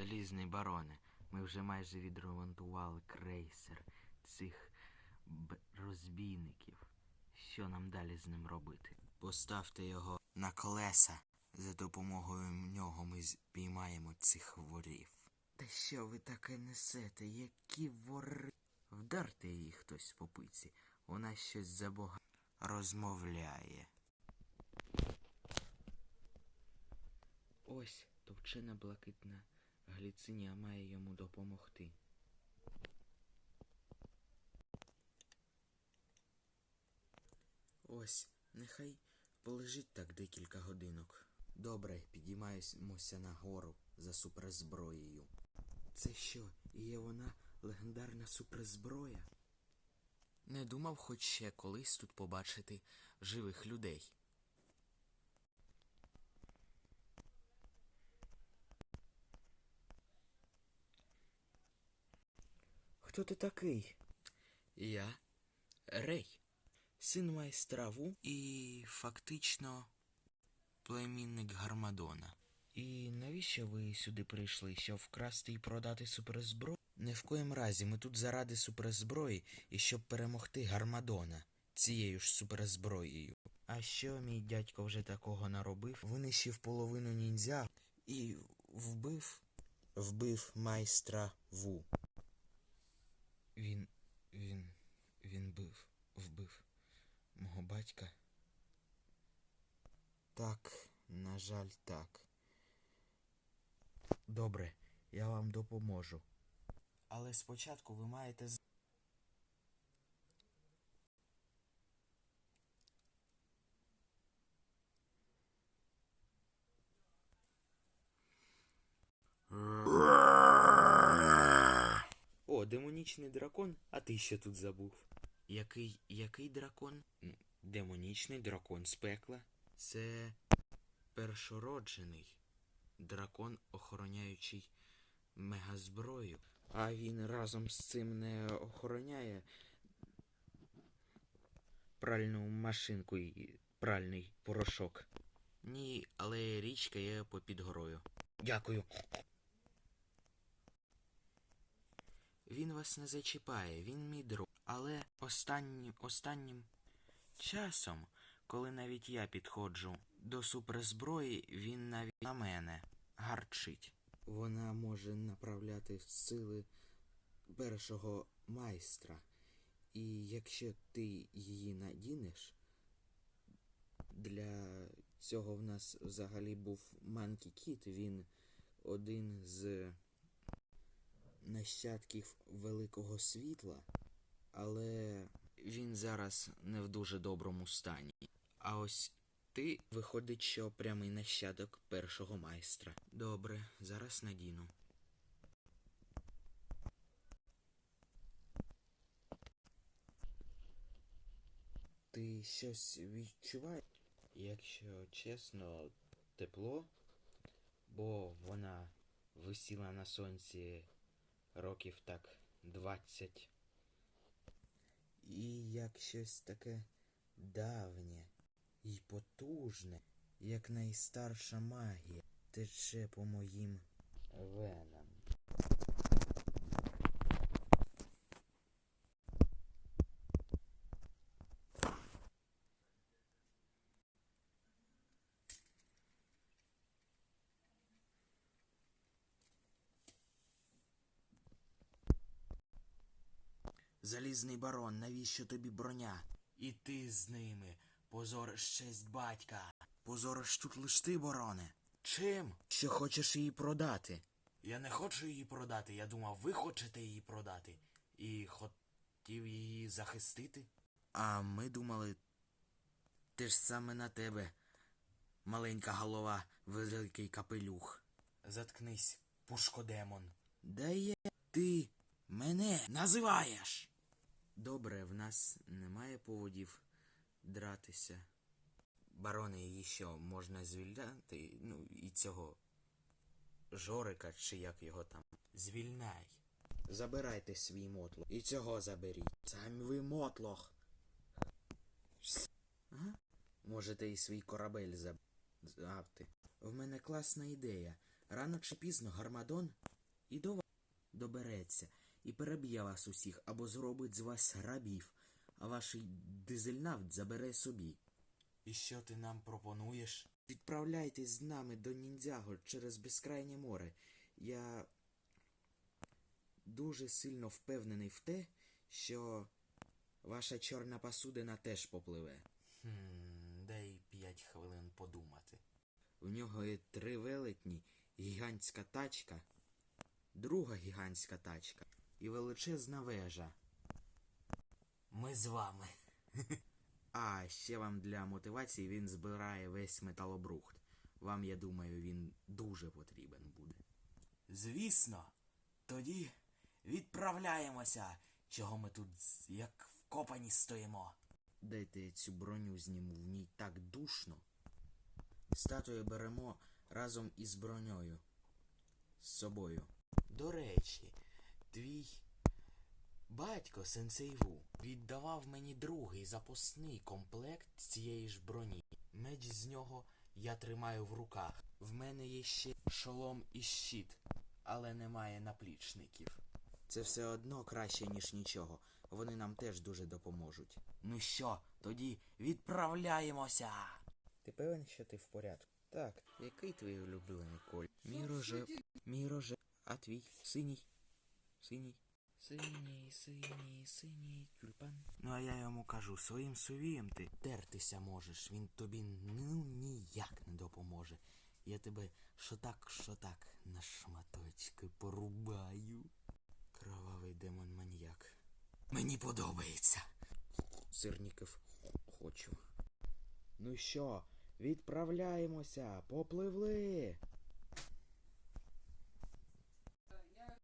Залізний бароне, ми вже майже відремонтували крейсер цих розбійників. Що нам далі з ним робити? Поставте його на колеса. За допомогою нього ми спіймаємо цих ворів. Та що ви таке несете? Які вори? Вдарте її хтось по пиці. Вона щось забога розмовляє. Ось товчена блакитна гліцинія має йому допомогти. Ось, нехай полежить так декілька годинок. Добре, підіймаємося нагору за суперзброєю. Це що, і є вона легендарна суперзброя? Не думав хоч ще колись тут побачити живих людей. Хто ти такий? Я Рей, син майстра Ву і фактично племінник Гармадона. І навіщо ви сюди прийшли? Щоб вкрасти і продати суперзброю? Не в коїм разі ми тут заради суперзброї і щоб перемогти Гармадона цією ж суперзброєю. А що мій дядько вже такого наробив? Винищив половину ніндзя і вбив вбив майстра Ву. Він. він. він бив, вбив мого батька. Так, на жаль, так. Добре, я вам допоможу. Але спочатку ви маєте з- О, демонічний дракон, а ти що тут забув? Який який дракон? Демонічний дракон з пекла. Це першороджений дракон, охороняючий мегазброю. А він разом з цим не охороняє пральну машинку і пральний порошок. Ні, але річка є попід горою. Дякую. Він вас не зачіпає, він мій друг. Але останнім, останнім часом, коли навіть я підходжу до суперзброї, він навіть на мене гарчить. Вона може направляти сили першого майстра. І якщо ти її надінеш, для цього в нас взагалі був Манкі Кіт, він один з нащадків великого світла, але він зараз не в дуже доброму стані. А ось ти виходить, що прямий нащадок першого майстра. Добре, зараз надіну. Ти щось відчуваєш? Якщо чесно, тепло, бо вона висіла на сонці років так двадцять. І як щось таке давнє і потужне, як найстарша магія, тече по моїм венам. Залізний барон, навіщо тобі броня? І ти з ними позориш честь батька. Позориш тут лиш ти, бароне. Чим? Що хочеш її продати? Я не хочу її продати. Я думав, ви хочете її продати. І хотів її захистити. А ми думали, ти ж саме на тебе. Маленька голова, великий капелюх. Заткнись, пушкодемон. Да є ти мене називаєш. Добре, в нас немає поводів дратися. Барони, її що, можна звільняти? Ну, і цього Жорика, чи як його там. Звільняй. Забирайте свій мотлох. І цього заберіть. Сам ви мотлох. Ага. Можете і свій корабель забрати. В мене класна ідея. Рано чи пізно Гармадон і до вас добереться і переб'є вас усіх або зробить з вас рабів, а ваш дизельнафт забере собі. І що ти нам пропонуєш? Відправляйтесь з нами до ніндзяго через безкрайнє море. Я дуже сильно впевнений в те, що ваша чорна посудина теж попливе. Хм, дай п'ять хвилин подумати. В нього є три велетні, гігантська тачка, друга гігантська тачка і величезна вежа. Ми з вами. А ще вам для мотивації він збирає весь металобрухт. Вам, я думаю, він дуже потрібен буде. Звісно, тоді відправляємося. Чого ми тут як вкопані стоїмо? Дайте я цю броню зніму, в ній так душно. Статую беремо разом із броньою. З собою. До речі, твій батько Сенсейву віддавав мені другий запасний комплект цієї ж броні. Меч з нього я тримаю в руках. В мене є ще шолом і щит, але немає наплічників. Це все одно краще, ніж нічого. Вони нам теж дуже допоможуть. Ну що, тоді відправляємося. Ти певен, що ти в порядку? Так, який твій улюблений коль? Мій рожев, мій рожев, а твій синій. Синій. Синій, синій, синій тюльпан. Ну а я йому кажу, своїм сувієм ти тертися можеш. Він тобі ну ніяк не допоможе. Я тебе що так, що так на шматочки порубаю. Кровавий демон маньяк. Мені подобається. Сирніків хочу. Ну що, відправляємося, попливли.